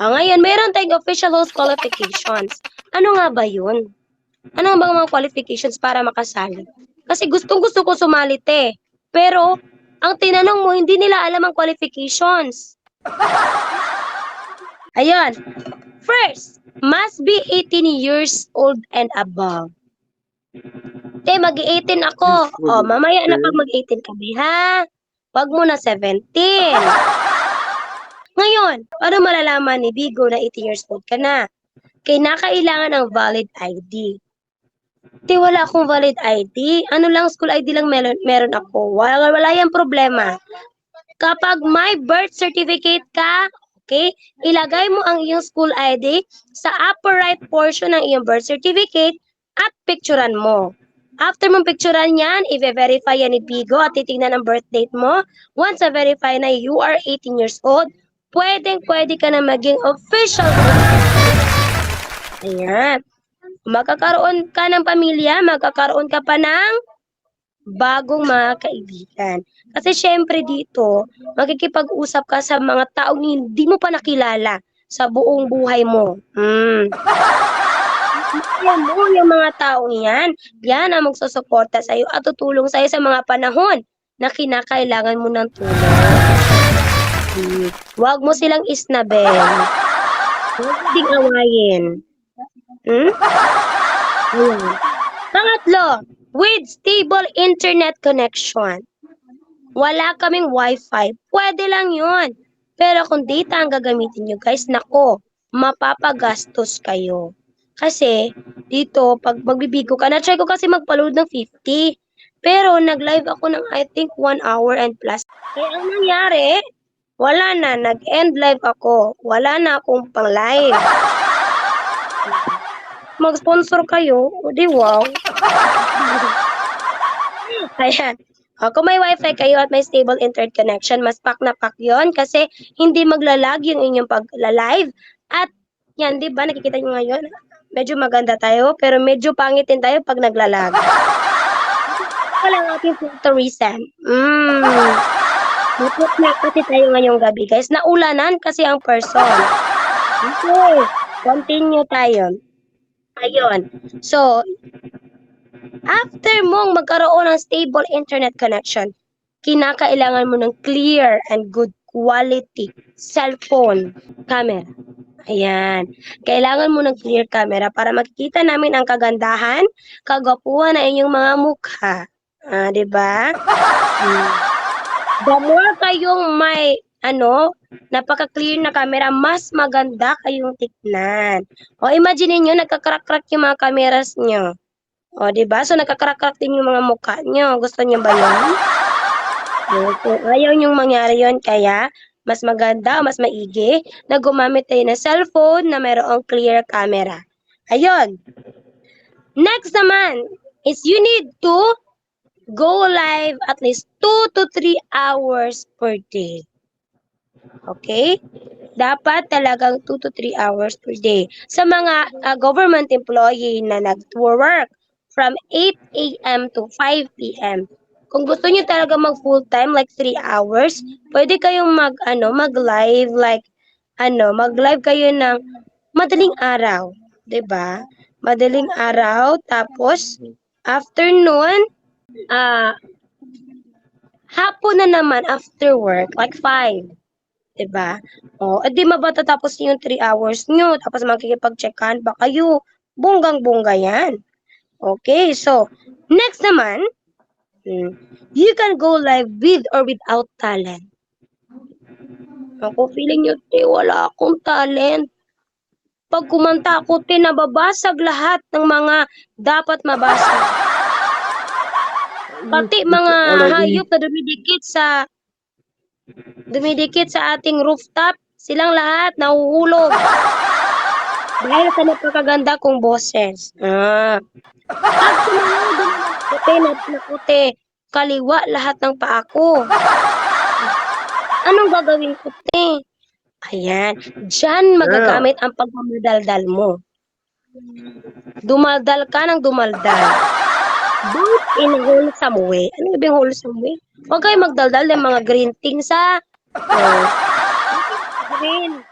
Ah, ngayon, meron tayong official host qualifications. Ano nga ba yun? Ano ba mga qualifications para makasali? Kasi gustong gusto ko sumali, te. Pero, ang tinanong mo, hindi nila alam ang qualifications. Ayun. First, must be 18 years old and above. Te, mag-18 ako. O, mamaya na pag mag-18 kami, ha? Wag mo na 17. Ngayon, paano malalaman ni Bigo na 18 years old ka na? Kinakailangan ng valid ID. Te, wala akong valid ID. Ano lang, school ID lang meron, meron ako. Wala, wala yung problema. Kapag may birth certificate ka, okay, ilagay mo ang iyong school ID sa upper right portion ng iyong birth certificate at picturean mo. After mong picturean yan, i-verify yan ni Bigo at titingnan ang birth date mo. Once na-verify na you are 18 years old, pwedeng pwede ka na maging official. Ayan. Magkakaroon ka ng pamilya, magkakaroon ka pa ng bagong mga kaibigan. Kasi syempre dito, makikipag-usap ka sa mga taong hindi mo pa nakilala sa buong buhay mo. Hmm. Alam mo, yung mga taong yan, yan ang magsusuporta sa iyo at tutulong sa iyo sa mga panahon na kinakailangan mo ng tulong. Huwag mo silang isnabel. Huwag mo ding awayin. Hmm? Ayan. Pangatlo, with stable internet connection. Wala kaming wifi. Pwede lang yun. Pero kung data ang gagamitin nyo, guys, nako, mapapagastos kayo. Kasi, dito, pag magbibigo ka, na-try ko kasi magpa-load ng 50. Pero, nag-live ako ng, I think, 1 hour and plus. Kaya ang nangyari, wala na, nag-end live ako. Wala na akong pang-live. Mag-sponsor kayo, di wow. Ayan. O, kung may wifi kayo at may stable internet connection, mas pak na pak yon kasi hindi maglalag yung inyong pag-live. At yan, di ba, nakikita nyo ngayon, medyo maganda tayo, pero medyo pangit din tayo pag naglalag. Wala ang ating filterism. Mm. Mapot na kasi tayo ngayong gabi, guys. Naulanan kasi ang person. Okay. Continue tayo. Ayun. So, after mong magkaroon ng stable internet connection, kinakailangan mo ng clear and good quality cellphone camera. Ayan. Kailangan mo ng clear camera para makikita namin ang kagandahan, kagwapuhan na inyong mga mukha. Ah, 'di ba? Hmm. The more kayong may ano, napaka-clear na camera, mas maganda kayong tignan. O imagine niyo nagka-crack-crack yung mga cameras niyo. O, di ba? So, nagka-crack-crack din yung mga mukha niyo. Gusto niyo ba yun? Okay. Ayaw niyong mangyari yun, kaya mas maganda, mas maigi na gumamit tayo ng cellphone na mayroong clear camera. Ayun. Next naman is you need to go live at least 2 to 3 hours per day. Okay? Dapat talagang 2 to 3 hours per day. Sa mga uh, government employee na nag-work from 8 a.m. to 5 p.m. Kung gusto niyo talaga mag full time like 3 hours, pwede kayong mag ano, mag-live like ano, mag-live kayo ng madaling araw, 'di ba? Madaling araw tapos afternoon ah hapon na naman after work like 5. 'di ba? O, edi mabatatapos niyo yung 3 hours niyo, tapos makikipag-checkan pa kayo. Bonggang-bongga yan. Okay, so, next naman, hmm, you can go live with or without talent. Ako, feeling nyo, te, wala akong talent. Pag kumanta ako, te, lahat ng mga dapat mabasag. Pati mga hayop na dumidikit sa dumidikit sa ating rooftop, silang lahat nahuhulog. Dahil sa napakaganda kong boses. Ah. At sumunod puti na puti, kaliwa lahat ng paa ko. Anong gagawin ko, te? Ayan, dyan magagamit ang pagmamadaldal mo. Dumaldal ka ng dumaldal. Don't in wholesome way. Ano yung wholesome way? Huwag kayo magdaldal ng mga green things, ha? Oh. Green.